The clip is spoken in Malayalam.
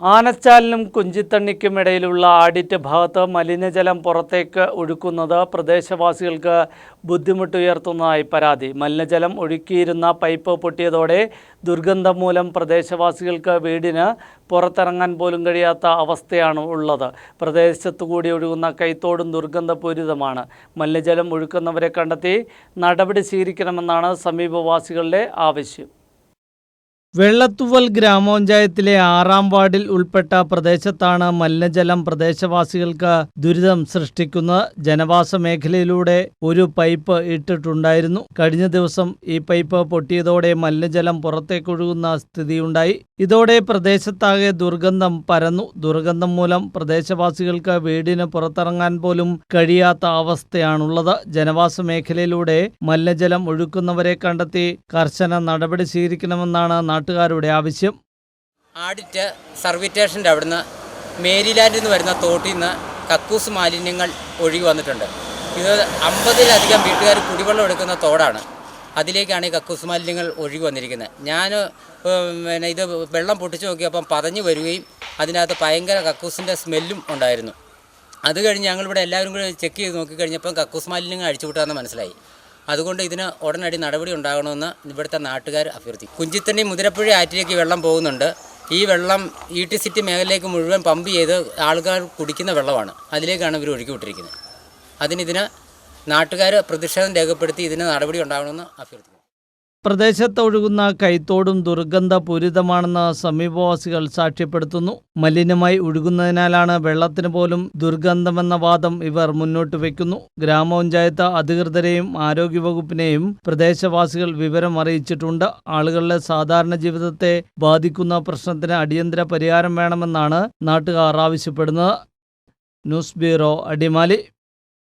ആനച്ചാലിനും കുഞ്ചിത്തണ്ണിക്കും ഇടയിലുള്ള ആഡിറ്റ് ഭാഗത്ത് മലിനജലം പുറത്തേക്ക് ഒഴുക്കുന്നത് പ്രദേശവാസികൾക്ക് ബുദ്ധിമുട്ടുയർത്തുന്നതായി പരാതി. മലിനജലം ഒഴുക്കിയിരുന്ന പൈപ്പ് പൊട്ടിയതോടെ ദുർഗന്ധം മൂലം പ്രദേശവാസികൾക്ക് വീടിന് പുറത്തിറങ്ങാൻ പോലും കഴിയാത്ത അവസ്ഥയാണ് ഉള്ളത്. പ്രദേശത്തു കൂടി ഒഴുകുന്ന കൈത്തോടും ദുർഗന്ധപൂരിതമാണ്. മലിനജലം ഒഴുക്കുന്നവരെ കണ്ടെത്തി നടപടി സ്വീകരിക്കണമെന്നാണ് സമീപവാസികളുടെ ആവശ്യം. വെള്ളത്തുവൽ ഗ്രാമപഞ്ചായത്തിലെ ആറാം വാർഡിൽ ഉൾപ്പെട്ട പ്രദേശത്താണ് മലിനജലം പ്രദേശവാസികൾക്ക് ദുരിതം സൃഷ്ടിക്കുന്നത് ജനവാസ മേഖലയിലൂടെ ഒരു പൈപ്പ് ഇട്ടിട്ടുണ്ടായിരുന്നു. കഴിഞ്ഞ ദിവസം ഈ പൈപ്പ് പൊട്ടിയതോടെ മലിനജലം പുറത്തേക്കൊഴുകുന്ന സ്ഥിതിയുണ്ടായി. ഇതോടെ പ്രദേശത്താകെ ദുർഗന്ധം പരന്നു. ദുർഗന്ധം മൂലം പ്രദേശവാസികൾക്ക് വീടിന് പുറത്തിറങ്ങാൻ പോലും കഴിയാത്ത അവസ്ഥയാണുള്ളത്. ജനവാസ മേഖലയിലൂടെ മല്ലജലം ഒഴുക്കുന്നവരെ കണ്ടെത്തി കർശന നടപടി സ്വീകരിക്കണമെന്നാണ് നാട്ടുകാരുടെ ആവശ്യം. ആഡിറ്റ് സർവിറ്റേഷന്റെ അവിടുന്ന് മേരിലാൻഡിൽ നിന്ന് വരുന്ന തോട്ടിൽ നിന്ന് കക്കൂസ് മാലിന്യങ്ങൾ ഒഴുകി വന്നിട്ടുണ്ട്. ഇത് അമ്പതിലധികം വീട്ടുകാർ കുടിവെള്ളം എടുക്കുന്ന തോടാണ്. അതിലേക്കാണ് ഈ കക്കൂസ് മാലിന്യങ്ങൾ ഒഴുകി വന്നിരിക്കുന്നത്. ഞാൻ പിന്നെ ഇത് വെള്ളം പൊട്ടിച്ച് നോക്കിയപ്പം പതഞ്ഞു വരികയും അതിനകത്ത് ഭയങ്കര കക്കൂസിന്റെ സ്മെല്ലും ഉണ്ടായിരുന്നു. അത് കഴിഞ്ഞ് ഞങ്ങളിവിടെ എല്ലാവരും കൂടി ചെക്ക് ചെയ്ത് നോക്കിക്കഴിഞ്ഞപ്പം കക്കൂസ് മാലിന്യങ്ങൾ അഴിച്ചുവിട്ടാന്ന് മനസ്സിലായി. അതുകൊണ്ട് ഇതിന് ഉടനടി നടപടി ഉണ്ടാകണമെന്ന് ഇവിടുത്തെ നാട്ടുകാർ അഭ്യർത്ഥിക്കും കുഞ്ചിത്തണ്ണി മുതിരപ്പുഴ ആറ്റിലേക്ക് വെള്ളം പോകുന്നുണ്ട്. ഈ വെള്ളം ഇ ടി സിറ്റി മേഖലയിലേക്ക് മുഴുവൻ പമ്പ് ചെയ്ത് ആൾക്കാർ കുടിക്കുന്ന വെള്ളമാണ്. അതിലേക്കാണ് ഇവർ ഒഴുക്കി വിട്ടിരിക്കുന്നത്. അതിനിതിന് നാട്ടുകാർ പ്രതിഷേധം രേഖപ്പെടുത്തി ഇതിന് നടപടി ഉണ്ടാകണമെന്ന് അഭ്യർത്ഥിക്കുന്നു. പ്രദേശത്തൊഴുകുന്ന കൈത്തോടും ദുർഗന്ധപൂരിതമാണെന്ന് സമീപവാസികൾ സാക്ഷ്യപ്പെടുത്തുന്നു. മലിനമായി ഒഴുകുന്നതിനാലാണ് വെള്ളത്തിന് പോലും ദുർഗന്ധമെന്ന വാദം ഇവർ മുന്നോട്ട് വയ്ക്കുന്നു ഗ്രാമപഞ്ചായത്ത് അധികൃതരെയും ആരോഗ്യവകുപ്പിനെയും പ്രദേശവാസികൾ വിവരം അറിയിച്ചിട്ടുണ്ട്. ആളുകളുടെ സാധാരണ ജീവിതത്തെ ബാധിക്കുന്ന പ്രശ്നത്തിന് അടിയന്തര പരിഹാരം വേണമെന്നാണ് നാട്ടുകാർ ആവശ്യപ്പെടുന്നത്. News bureau Adimali.